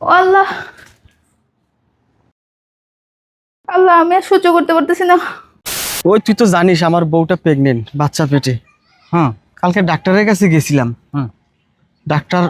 ও আল্লাহ। আল্লাহ আমি আর সহ্য করতে পারতেছি না। ওই তুই তো জানিস আমার বউটা প্রেগনেন্ট বাচ্চা পেটে। হ্যাঁ কালকে ডাক্তারের কাছে গেছিলাম হুম ডাক্তার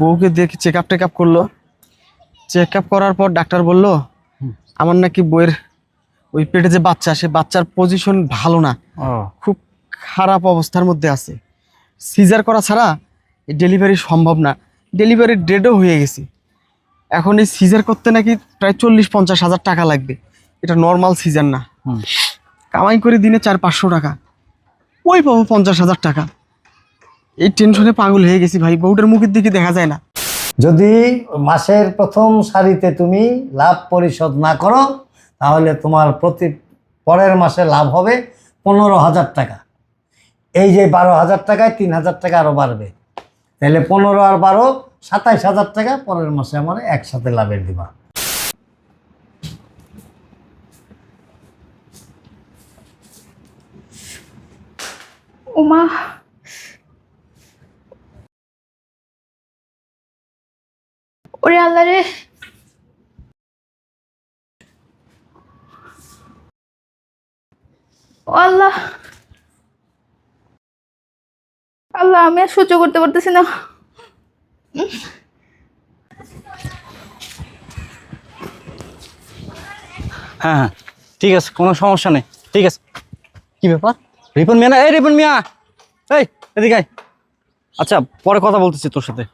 বউকে দেখে চেক আপ টেক আপ করল। চেক আপ করার পর ডাক্তার বলল আমার নাকি বইয়ের ওই পেটে যে বাচ্চা সে বাচ্চার পজিশন ভালো না। খুব খারাপ অবস্থার মধ্যে আছে। সিজার করা ছাড়া ডেলিভারি সম্ভব না। ডেলিভারির ডেটও হয়ে গেছে। এখন এই সিজার করতে নাকি প্রায় চল্লিশ পঞ্চাশ হাজার টাকা লাগবে। এটা নর্মাল সিজার না। হুম। কামাই করে দিনে চার পাঁচশো টাকা। ওই পাবো পঞ্চাশ হাজার টাকা। এই টেনশনে পাগল হয়ে গেছি ভাই বউটার মুখের দিকে দেখা যায় না। যদি মাসের প্রথম সারিতে তুমি লাভ পরিশোধ না করো তাহলে তোমার প্রতি পরের মাসে লাভ হবে পনেরো হাজার টাকা। এই যে বারো হাজার টাকায় তিন হাজার টাকা আরও বাড়বে। তাহলে পনেরো আর বারো, সাতাইশ হাজার টাকা পরের মাসে আমার একসাথে লাভের দিবা ওমা ওরে আল্লাহ রে। আল্লাহ। আল্লাহ আমি আর সহ্য করতে পারতেছি না। হ্যাঁ হ্যাঁ ঠিক আছে কোনো সমস্যা নেই ঠিক আছে। কি ব্যাপার? রিপন মিয়া না এই রিপন মিয়া এই এদিকে আচ্ছা পরে কথা বলতেছি তোর সাথে।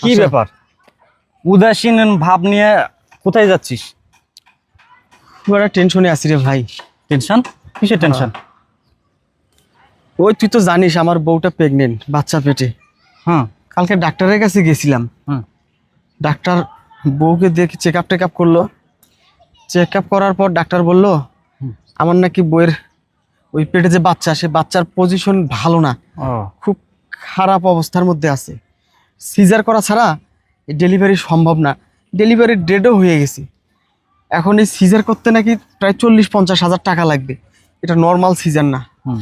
কি আচ্ছা। ব্যাপার? উদাসীন ভাব নিয়ে কোথায় যাচ্ছিস? খুব একটা টেনশনে আছি রে ভাই। টেনশন কিসের টেনশন ওই তুই তো জানিস আমার বউটা প্রেগনেন্ট বাচ্চা পেটে। হ্যাঁ কালকে ডাক্তারের কাছে গেছিলাম। হুম ডাক্তার বউকে দেখে চেক আপ টেক আপ করল। চেক আপ করার পর ডাক্তার বলল আমার নাকি বইয়ের ওই পেটে যে বাচ্চা সে বাচ্চার পজিশন ভালো না। খুব খারাপ অবস্থার মধ্যে আছে। সিজার করা ছাড়া ডেলিভারি সম্ভব না। ডেলিভারির ডেটও হয়ে গেছে। এখন এই সিজার করতে নাকি প্রায় চল্লিশ পঞ্চাশ হাজার টাকা লাগবে। এটা নর্মাল সিজার না। হুম।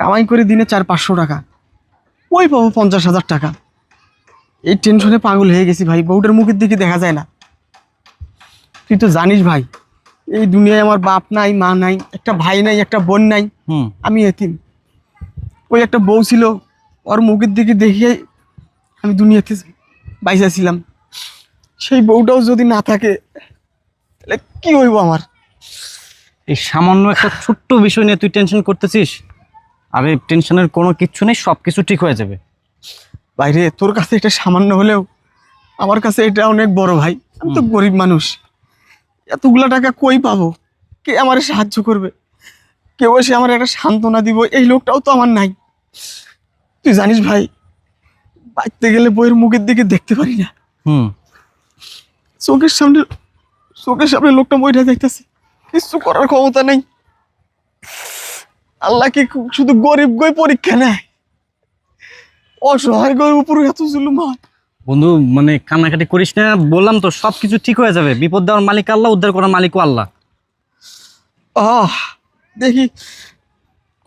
কামাই করে দিনে চার পাঁচশো টাকা। ওই পাবো পঞ্চাশ হাজার টাকা। এই টেনশনে পাগল হয়ে গেছি ভাই বউটার মুখের দিকে দেখা যায় না। তুই তো জানিস ভাই এই দুনিয়ায় আমার বাপ নাই মা নাই একটা ভাই নাই একটা বোন নাই আমি এতিম। ওই একটা বউ ছিল ওর মুখের দিকে দেখিয়ে আমি দুনিয়াতে বাইসা ছিলাম। সেই বউটাও যদি না থাকে তাহলে কি হইব আমার? এই সামান্য একটা ছোট্ট বিষয় নিয়ে তুই টেনশন করতেছিস? আরে টেনশনের কোনো কিচ্ছু নেই সব কিছু ঠিক হয়ে যাবে। বাইরে তোর কাছে এটা সামান্য হলেও আমার কাছে এটা অনেক বড় ভাই। আমি তো গরিব মানুষ। এতগুলা টাকা কই পাবো? কে আমার সাহায্য করবে? কেউ এসে আমার একটা সান্ত্বনা দিব এই লোকটাও তো আমার নাই। তুই জানিস ভাই বাঁচতে গেলে বইয়ের মুখের দিকে দেখতে পারি না। হুম। চোখের সামনে চোখের সামনে লোকটা বইটা দেখতেছে। কিছু করার ক্ষমতা নেই। আল্লাহ কি শুধু গরিব গই পরীক্ষা নেয়? অসহায় গরিব উপর এত জুলুম হয়। বন্ধু মানে কান্নাকাটি করিস না বললাম তো সব কিছু ঠিক হয়ে যাবে। বিপদ দেওয়ার মালিক আল্লাহ উদ্ধার করার মালিকও আল্লাহ। আহ দেখি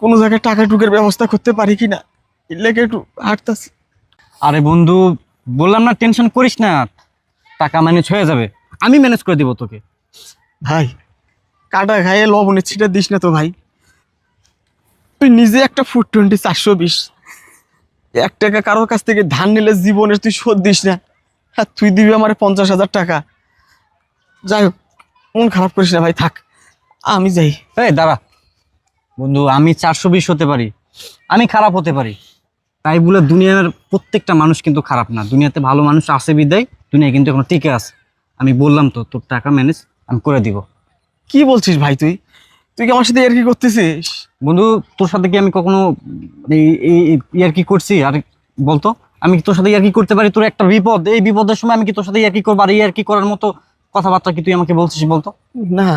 কোনো জায়গায় টাকা টুকের ব্যবস্থা করতে পারি কি না লেগে একটু হাঁটতাছি। আরে বন্ধু বললাম না টেনশন করিস না। টাকা ম্যানেজ হয়ে যাবে। আমি ম্যানেজ করে দিব তোকে। ভাই কাটা খাইয়ে লবণের ছিটা দিস না তো ভাই। তুই নিজে একটা ফুট টোয়েন্টি চারশো বিশ। এক টাকা কারোর কাছ থেকে ধান নিলে জীবনের তুই শোধ দিস না। হ্যাঁ তুই দিবি আমার পঞ্চাশ হাজার টাকা। যাই হোক মন খারাপ করিস না ভাই থাক। আমি যাই। এই দাঁড়া। বন্ধু আমি চারশো বিশ হতে পারি। আমি খারাপ হতে পারি। তাই বলে দুনিয়ার প্রত্যেকটা মানুষ কিন্তু খারাপ না। দুনিয়াতে ভালো মানুষ আছে বিদায় দুনিয়া কিন্তু এখন টিকে আছে। আমি বললাম তো তোর টাকা ম্যানেজ আমি করে দিব। কি বলছিস ভাই তুই? তুই কি আমার সাথে আর কি করতেছিস? বন্ধু তোর সাথে কি আমি কখনো ইয়ার কি করছি? আর বলতো আমি কি তোর সাথে ইয়ার কি করতে পারি? তোর একটা বিপদ। এই বিপদের সময় আমি কি তোর সাথে ইয়ার কি করব? আর ইয়ার কি করার মতো কথাবার্তা কি তুই আমাকে বলছিস বলতো? না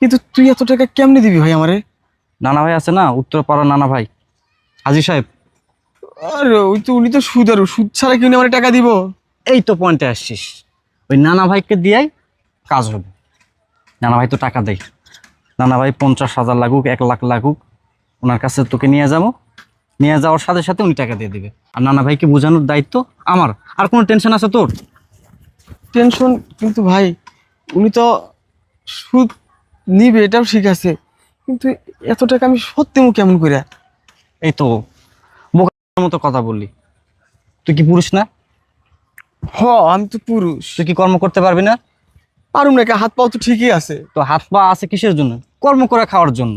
কিন্তু তুই এত টাকা কেমনে দিবি ভাই আমারে? নানা ভাই আছে না উত্তরপাড়া নানা ভাই। হাজি সাহেব। আরে ওই তো উনি তো সুদ আর সুদ ছাড়া কিনে আমার টাকা দিব? এই তো পয়েন্টে আসছিস। ওই নানা ভাইকে দিয়াই কাজ হবে নানা ভাই তো টাকা দেয়। নানা ভাই পঞ্চাশ হাজার লাগুক এক লাখ লাগুক ওনার কাছে তোকে নিয়ে যাব। নিয়ে যাওয়ার সাথে সাথে উনি টাকা দিয়ে দিবে। আর নানা ভাইকে বোঝানোর দায়িত্ব আমার। আর কোনো টেনশন আছে তোর? টেনশন কিন্তু ভাই উনি তো সুদ নিবে এটাও ঠিক আছে। কিন্তু এত টাকা আমি সত্যি মু কেমন করে এই তো বোকার মতো কথা বললি। তুই কি পুরুষ না? হ আমি তো পুরুষ। তুই কি কর্ম করতে পারবি না? পারুম নাকি হাত পাও তো ঠিকই আছে। তো হাত পা আছে কিসের জন্য? কর্ম করে খাওয়ার জন্য।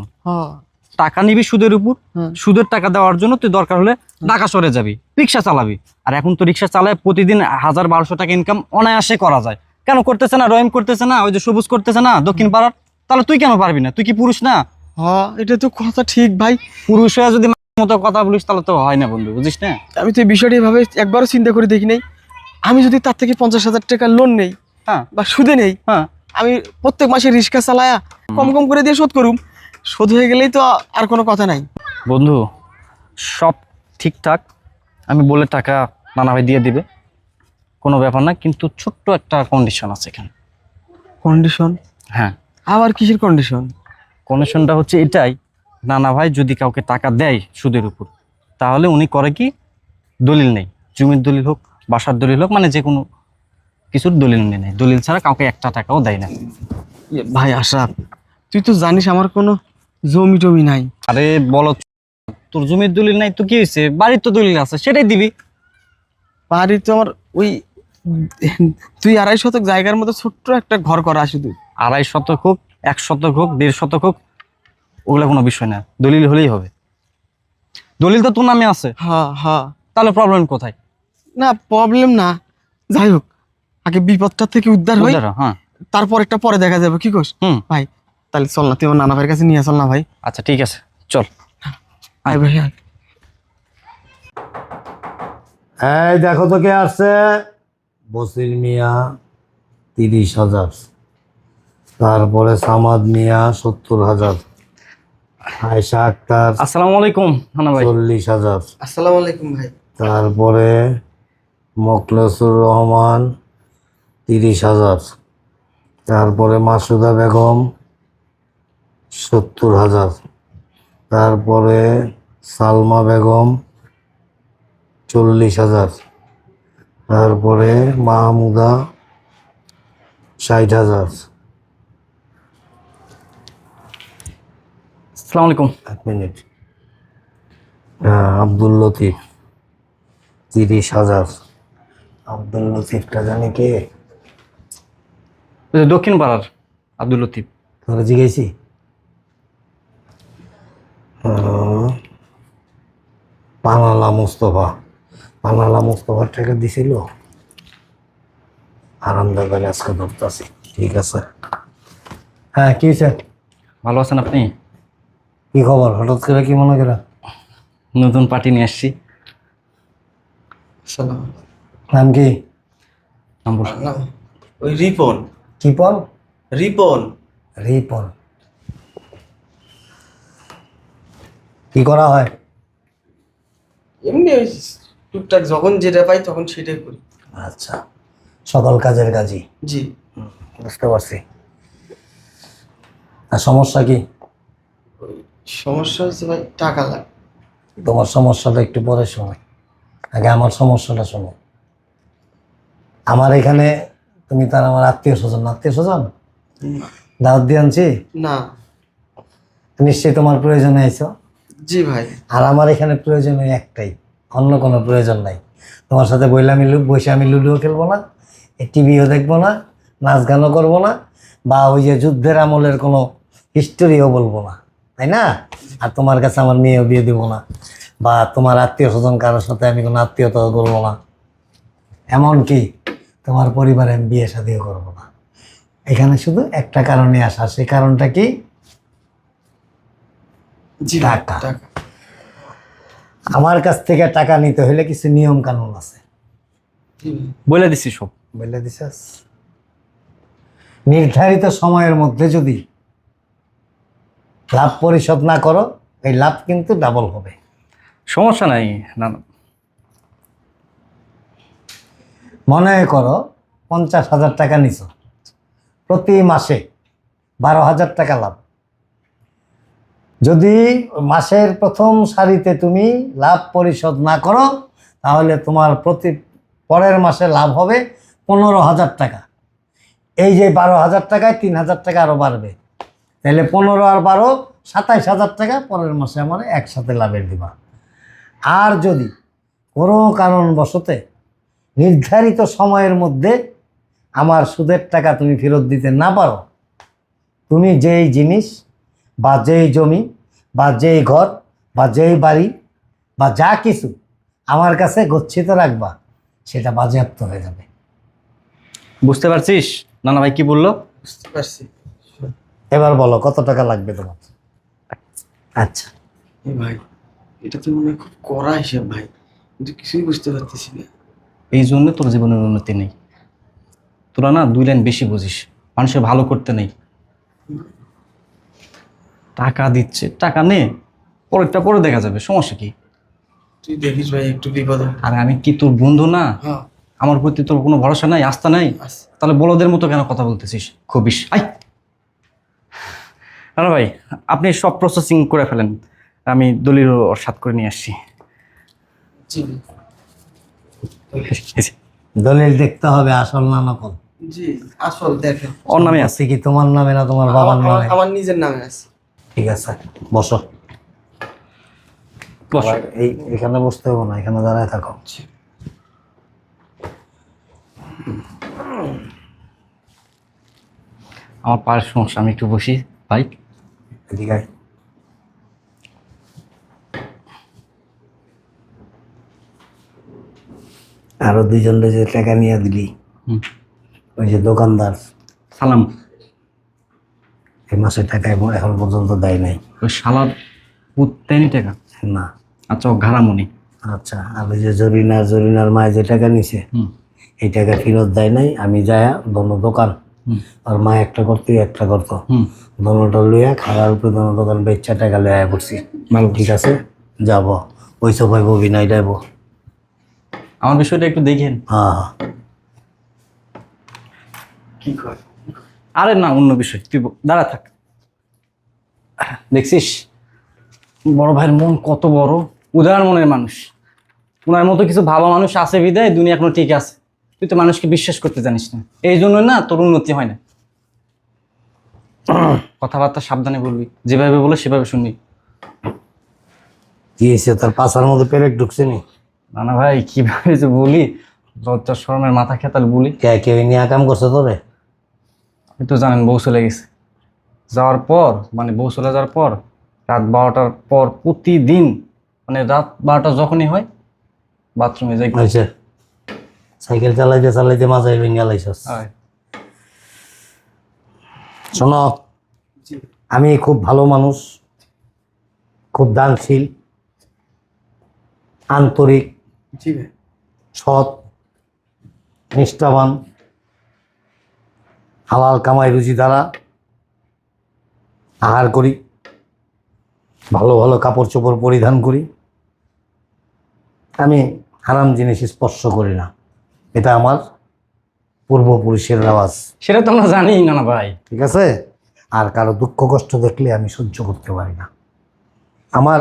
টাকা নিবি সুদের উপর সুদের টাকা দেওয়ার জন্য তুই দরকার হলে ঢাকা সরে যাবি রিক্সা চালাবি। আর এখন তো রিক্সা চালায় প্রতিদিন হাজার বারোশো টাকা ইনকাম অনায়াসে করা যায়। কেন করতেছে না? রহিম করতেছে না? ওই যে সবুজ করতেছে না? দক্ষিণ পাড়ার? তাহলে তুই কেন পারবি না? তুই কি পুরুষ না? হ্যাঁ এটা তো কথা ঠিক ভাই। পুরুষ হয়ে যদি মতো কথা বলিস তাহলে তো হয় না বন্ধু বুঝিস না? আমি তো এই বিষয়টা এভাবে একবারও চিন্তা করে দেখি নাই। আমি যদি তার থেকে পঞ্চাশ হাজার টাকা লোন নেই হ্যাঁ। বা সুদে নেই। হ্যাঁ। আমি প্রত্যেক মাসে রিক্সা চালায়া কম কম করে দিয়ে শোধ করুম। শোধ হয়ে গেলেই তো আর কোনো কথা নাই। বন্ধু সব ঠিকঠাক। আমি বলে টাকা নানা ভাই দিয়ে দিবে। কোনো ব্যাপার না কিন্তু ছোট্ট একটা কন্ডিশন আছে এখানে। কন্ডিশন হ্যাঁ। আবার কিসের কন্ডিশন কন্ডিশনটা হচ্ছে এটাই নানা ভাই যদি কাউকে টাকা দেয় সুদের উপর তাহলে উনি করে কি? দলিল নেই। জমির দলিল হোক বাসার দলিল হোক মানে যে কোনো কিছুর দলিল নেই নেই। দলিল ছাড়া কাউকে একটা টাকাও দেয় না। ইয়ে, ভাই আশরাফ তুই তো জানিস আমার কোনো জমি টমি নাই। আরে বলো তোর জমির দলিল নাই তো কি হয়েছে বাড়ির তো দলিল আছে সেটাই দিবি। বাড়ি তো আমার ওই তুই আড়াই শতক জায়গার মতো ছোট্ট একটা ঘর করা শুধু আড়াই শতক হোক এক শতক হোক দেড় শতক হোক ওগুলো কোনো বিষয় না। দলিল হলেই হবে। দলিল তো তোর নামে আছে। হ্যাঁ হ্যাঁ। তাহলে প্রবলেম কোথায়? না প্রবলেম না। যাই হোক। আগে বিপদটা থেকে উদ্ধার হই পারো? হ্যাঁ। তারপর একটা পরে দেখা যাবে কি কোস? হুম। ভাই তাহলে চল না তুই আমার নানা ভাইয়ের কাছে নিয়ে চল না ভাই। আচ্ছা ঠিক আছে চল। আয় ভাই আয়। এই দেখো তো কে আসছে। বসির মিয়া তিরিশ হাজার। তারপরে সামাদ মিয়া সত্তর হাজার। আয়সা আক্তার আসসালামু আলাইকুম হানা ভাই। চল্লিশ হাজার। আসসালামু আলাইকুম ভাই। তারপরে মোকলেসুর রহমান তিরিশ হাজার। তারপরে মাসুদা বেগম সত্তর হাজার। তারপরে সালমা বেগম চল্লিশ হাজার। তারপরে মাহমুদা ষাট হাজার। আসসালামু আলাইকুম। এক মিনিট। হ্যাঁ আব্দুল লতিফ তিরিশ হাজার। আব্দুল লতিফটা জানি কে? দক্ষিণ পাড়ার আব্দুল লতিফ। তোরা আহ, পানালা মুস্তফা। পানালা মুস্তফার টাকা দিছিল। আরামদাবাদ আজকে ধরতেছি। ঠিক আছে। হ্যাঁ কি হয়েছে ভালো আছেন আপনি? কি খবর? হঠাৎ করে কি মনে করা নতুন পার্টি নিয়ে আসছি। নাম কি? নম্বর ওই রিপন। কি পল রিপন। রিপন। কি করা হয়? এমনি ওই টুকটাক যখন যেটা পাই তখন সেটাই করি। আচ্ছা সকল কাজের কাজই। জি। বুঝতে পারছি। আর সমস্যা কি? সমস্যা হচ্ছে ভাই টাকা লাগে। তোমার সমস্যাটা একটু পরে সময় আগে আমার সমস্যাটা শোনো। আমার এখানে তুমি তার আমার আত্মীয় স্বজন আত্মীয় স্বজন? দাওয়াত দিয়ে আনছি? না। নিশ্চয়ই তোমার প্রয়োজনে আইছো। জি ভাই। আর আমার এখানে প্রয়োজন ওই একটাই অন্য কোনো প্রয়োজন নাই। তোমার সাথে বইলে আমি বসে আমি লুডুও খেলব না টিভিও দেখব না নাচ গানও করব না বা ওই যে যুদ্ধের আমলের কোনো হিস্টোরিও বলব না তাই না? আর তোমার কাছে আমার মেয়েও বিয়ে দেবো না বা তোমার আত্মীয় স্বজন কারোর সাথে আমি কোনো আত্মীয়তা করব না। এমনকি তোমার পরিবারে আমি বিয়ে শাদিও করব না। এখানে শুধু একটা কারণে আসা সেই কারণটা কি। টাকা। আমার কাছ থেকে টাকা নিতে হলে কিছু নিয়ম কানুন আছে বলে দিছি সব বলে দিছাস? নির্ধারিত সময়ের মধ্যে যদি লাভ পরিশোধ না করো এই লাভ কিন্তু ডাবল হবে। সমস্যা নাই না না মনে করো পঞ্চাশ হাজার টাকা নিছো। প্রতি মাসে বারো হাজার টাকা লাভ। যদি মাসের প্রথম সারিতে তুমি লাভ পরিশোধ না করো, তাহলে তোমার প্রতি পরের মাসে লাভ হবে পনেরো হাজার টাকা। এই যে বারো হাজার টাকায় তিন হাজার টাকা আরও বাড়বে। তাহলে পনেরো আর বারো, সাতাইশ হাজার টাকা, পরের মাসে আমার একসাথে লাভের দিবা। আর যদি কোনো কারণবশতে নির্ধারিত সময়ের মধ্যে আমার সুদের টাকা তুমি ফেরত দিতে না পারো। তুমি যেই জিনিস বা যেই জমি বা যেই ঘর বা যেই বাড়ি বা যা কিছু আমার কাছে গচ্ছিত রাখবা সেটা বাজেয়াপ্ত হয়ে যাবে। বুঝতে পারছিস? নানা ভাই কি বলল? বুঝতে পারছি। এবার বলো কত টাকা লাগবে তোমার? আচ্ছা। এ ভাই এটা তো মনে হয় খুব কড়া হিসেব ভাই কিন্তু কিছুই বুঝতে পারতেছি না। এই জন্য তোর জীবনের উন্নতি নেই। তোরা না দুই লাইন বেশি বুঝিস। মানুষের ভালো করতে নেই। টাকা দিচ্ছে। টাকা নে। পরেরটা পরে দেখা যাবে। সমস্যা কি? তুই দেখিস ভাই একটু বিপদ। আর আমি কি তোর বন্ধু না? হ্যাঁ। আমার প্রতি তোর কোনো ভরসা নাই আস্থা নাই? তাহলে বলদের মতো কেন কথা বলতেছিস? খুবিস। আই না ভাই আপনি সব প্রসেসিং করে ফেলেন। আমি দলিল সাথ করে নিয়ে আসছি। জি। দলিল দেখতে হবে আসল না নকল? জি আসল দেখেন। ওর নামে আছে আছে। কি তোমার নামে না তোমার বাবার আমার- নামে? আমার নিজের নামে আছে। ঠিক আছে বসো। বস। এই এখানে বসতে হবে না এখানে দাঁড়ায় থাকো। আমার পায়ের সমস্যা আমি একটু বসি ভাই। এদিকে। আরও দুইজন যে টাকা নিয়ে দিলি ওই যে দোকানদার সালাম। এই মাসের টাকা এখন- এখন পর্যন্ত দেয় নাই। ওই শালার পুত্তানি টাকা? না। আচ্ছা ঘাড়ামণি আচ্ছা আর ওই যে জরিনা জরিনার মায় যে টাকা নিছে এই টাকা ফেরত দেয় নাই আমি যায়া দোনো দোকান আর মা একটা করতো একটা করতো। দোনোটা লইয়া খাওয়ার উপরে দোনো দোকান বেচা টাকা লইয়া পড়ছি। ঠিক আছে যাব। ওই সব পাইব বিনয় যাইব। আমার বিষয়টা একটু দেখেন। হ্যাঁ। কি আরে না অন্য বিষয়। তুই দাঁড়া থাক। দেখছিস? বড় ভাইয়ের মন কত বড়। উদার মনের মানুষ। ওনার মতো কিছু ভালো মানুষ আছে বিদায় দুনিয়া এখনও ঠিক আছে। তুই তো মানুষকে বিশ্বাস করতে জানিস না। এই জন্য না তোর উন্নতি হয় না। কথাবার্তা সাবধানে বলবি। যেভাবে বলে সেভাবে শুনবি। কি হয়েছে? তার পাশার মধ্যে পেরেক ঢুকছে নি? না না ভাই কীভাবে যে বলি? লজ্জা শরমের মাথা খেতাল বলি। কে কেউ নিয়ে কাম করছে তোরে? আপনি তো জানেন বউ চলে গেছে। যাওয়ার পর মানে বউ চলে যাওয়ার পর রাত বারোটার পর প্রতিদিন মানে রাত বারোটা যখনই হয় বাথরুমে যাই। হয়েছে সাইকেল চালাইতে চালাইতে মাঝে ভেঙে লাইছস। শোনো আমি খুব ভালো মানুষ খুব দানশীল আন্তরিক জি ভাই। সৎ নিষ্ঠাবান হালাল কামাই রুচি দ্বারা আহার করি ভালো ভালো কাপড় চোপড় পরিধান করি। আমি হারাম জিনিস স্পর্শ করি না। এটা আমার পূর্বপুরুষের রেওয়াজ। সেটা তো আমরা জানি না না ভাই। ঠিক আছে? আর কারও দুঃখ কষ্ট দেখলে আমি সহ্য করতে পারি না। আমার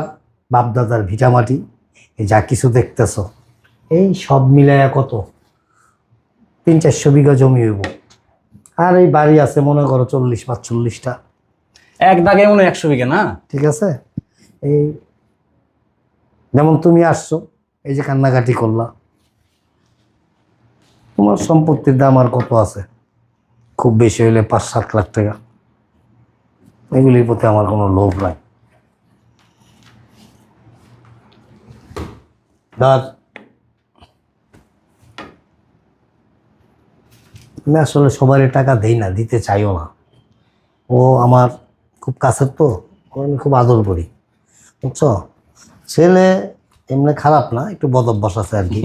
বাপদাদার ভিটামাটি এই যা কিছু দেখতেছ এই সব মিলাইয়া কত? তিন চারশো বিঘা জমি হইব। আর এই বাড়ি আছে মনে করো চল্লিশ পাঁচচল্লিশটা। এক দাগে মনে হয় একশো বিঘা না? ঠিক আছে? এই যেমন তুমি আসছো এই যে কান্নাকাটি করলা। তোমার সম্পত্তির দাম আর কত আছে? খুব বেশি হইলে পাঁচ সাত লাখ টাকা। এগুলির প্রতি আমার কোনো লোভ নাই। ধর আমি আসলে সবারই টাকা দেই না দিতে চাইও না। ও আমার খুব কাছের তো আমি খুব আদর করি বুঝছ? ছেলে এমনি খারাপ না একটু বদভ্যাস আছে আর কি।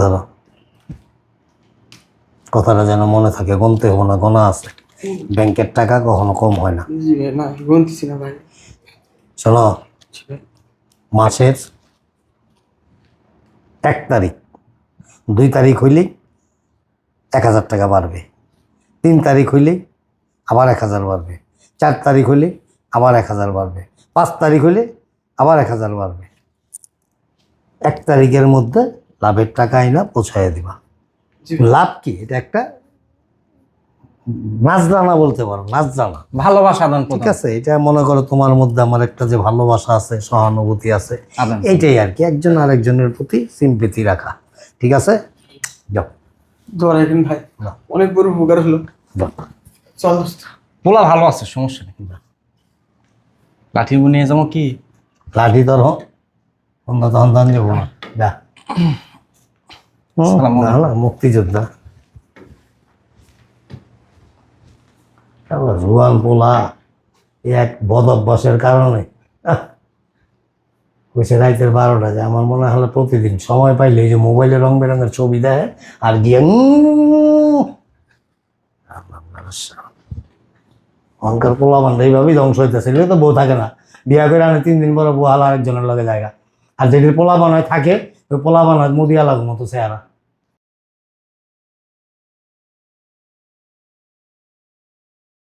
ধরো কথাটা যেন মনে থাকে গনতে হব না গোনা আছে। ব্যাংকের টাকা কখনো কম হয় না। শোনো মাসের এক তারিখ। দুই তারিখ হইলেই এক হাজার টাকা বাড়বে। তিন তারিখ হইলেই আবার এক হাজার বাড়বে। চার তারিখ হইলে আবার এক হাজার বাড়বে। পাঁচ তারিখ হইলে আবার এক হাজার বাড়বে। এক তারিখের মধ্যে লাভের টাকা আইনা পৌঁছাইয়া দিবা। লাভ কি? এটা একটা নাচদানা বলতে পারো নাচদানা ভালোবাসা আদান ঠিক আছে এটা মনে করো তোমার মধ্যে আমার একটা যে ভালোবাসা আছে সহানুভূতি আছে এইটাই আর কি একজন আরেকজনের প্রতি রাখা। ঠিক আছে? যাও। ভাই। অনেক বড় উপকার হলো। চল পোলা ভালো আছে সমস্যা নেই। লাঠি নিয়ে যাব কি? লাঠি তখন তখন যাব। না যা মুক্তিযোদ্ধা। জুয়ান পোলা এক বদ অভ্যাসের কারণে। কইছে, রাইতের বারোটা যে আমার মনে হলো প্রতিদিন সময় পাইলে এই যে মোবাইলে রং বেরঙের ছবি দেয় আর গিয়ে। অহংকার পোলা বান্ধব এইভাবেই ধ্বংস হইতেছে, এগুলো তো বউ থাকে না। বিয়া করে আনে তিন দিন পরে বউ হালা আরেকজনের লগে জায়গা। আর যেটির পোলা বানায় থাকে, ওই পোলা বানায় মুদিয়া লাগো মতো চেহারা।